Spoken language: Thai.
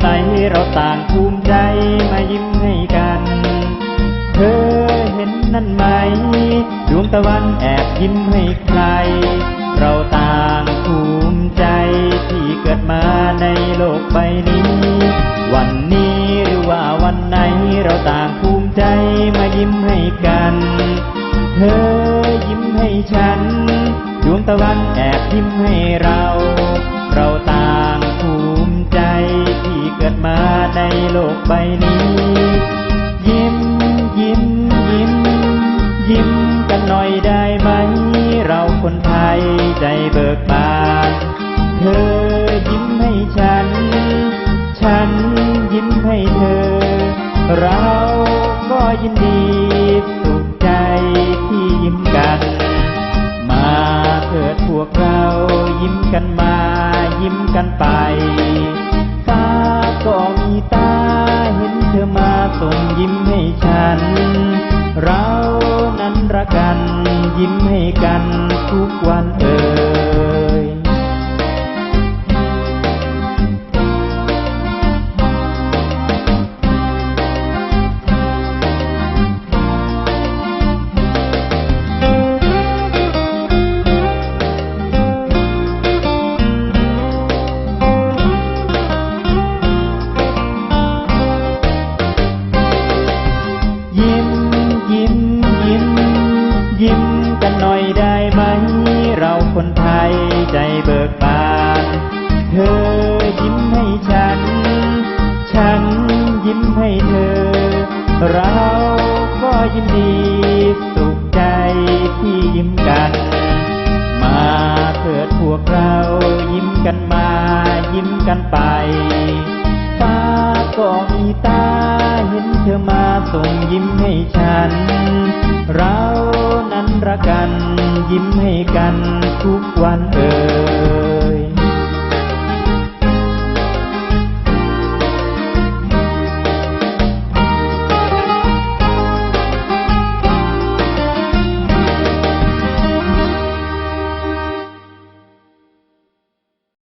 ใสเราต่างภูมิใจมายิ้มให้กัน เธอเห็นนั่นไหม ดวงตะวันแอบยิ้มให้ใคร เราต่างภูมิใจที่เกิดมาในโลกใบนี้ วันนี้หรือว่าวันไหน เราต่างภูมิใจมายิ้มให้กัน เธอยิ้มให้ฉัน ดวงตะวันแอบยิ้มให้เรา ใบนี้ ยิ้มยิ้มยิ้ม ยิ้มกันหน่อยได้ไหม เราคนไทยใจเบิกบานเธอยิ้มให้ฉัน ฉันยิ้มให้เธอ เราก็ยินดีสุขใจที่ยิ้มกัน มาเถิดพวกเรายิ้มกันมายิ้มกันไปตาก็มีตา ยิ้มให้ฉัน เรานั้นรักกัน ยิ้มให้กันทุกวันเออ ใจเบิกบานเธอยิ้มให้ฉัน ฉันยิ้มให้เธอ เราก็ยินดีสุขใจที่ยิ้มกัน มาเถิดพวกเรายิ้มกันมา ยิ้มกันไปตาก็มีตาเห็นเธอมาส่งยิ้มให้ฉัน เรานั้นรักกันยิ้มให้กันทุกวันเอ่ย